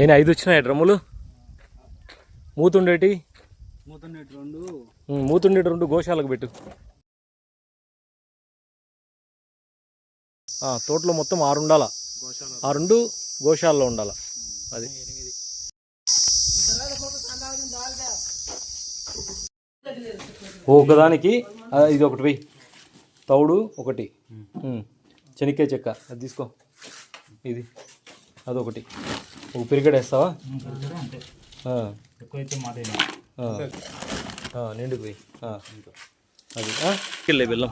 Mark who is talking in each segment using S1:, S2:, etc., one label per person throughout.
S1: నేను ఐదు వచ్చినాయి డ్రమ్ములు? మూతుండేటి?
S2: మూతన్నట్టు రెండు
S1: మూతుండేటి రెండు గోశాలకు పెట్టు. తోటలో మొత్తం ఆరు ఉండాల? ఆ రెండు గోశాలలో ఉండాల? అది. ఒకదానికి ఇది ఒకటి వెయ్యి. తౌడు ఒకటి. చెనిక్కాయ చెక్క. అది తీసుకో. ఇది. అదొకటి. ఒక పిరిగడ వేస్తావా
S2: ఎక్కువైతే మాట
S1: వెయ్యి ఆ. అది. ఆ, కిల్లే బెల్లం.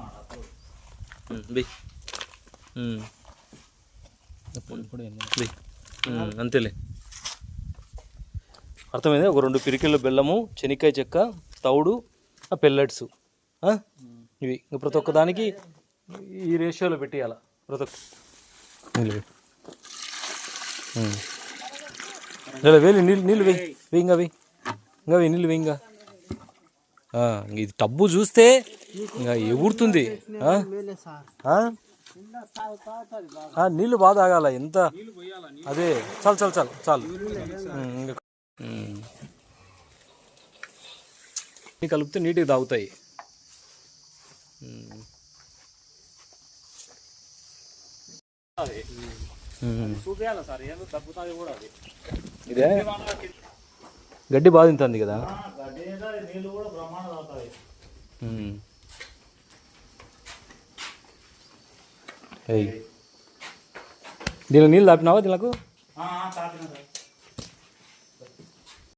S1: అంతేలే. అర్థమైంది? ఒక రెండు పిరికిళ్ళ బెల్లము చెనిక్కాయ చెక్క తౌడు ఆ పెల్లెట్స్ ఆ? ఇవి. ఇంకా ప్రతి ఒక్క దానికి ఈ రేషియోలో పెట్టేయాల. ప్రతి ఒక్క. నీళ్ళు వేలు నీళ్ళు నీళ్ళు వెయ్యి వెయ్యి ఇంకా వెయ్యి ఇంకా వెయ్యి నీళ్ళు వెయ్యి ఇంకా ఇది టబ్బు చూస్తే ఇంకా ఎగురుతుంది నీళ్ళు బాగా తాగాల ఎంత అదే చాలు చాలు చాలు చాలు ఇంకా కలిపితే నీటికి తాగుతాయి
S2: చూపించాలి సార్ ఏదో తగ్గుతుంది కూడా అది
S1: ఇదే? గడ్డి బాగా తింటుంది కదా? దీని ఏయ్. నీళ్ళు తాపినావా దీనికి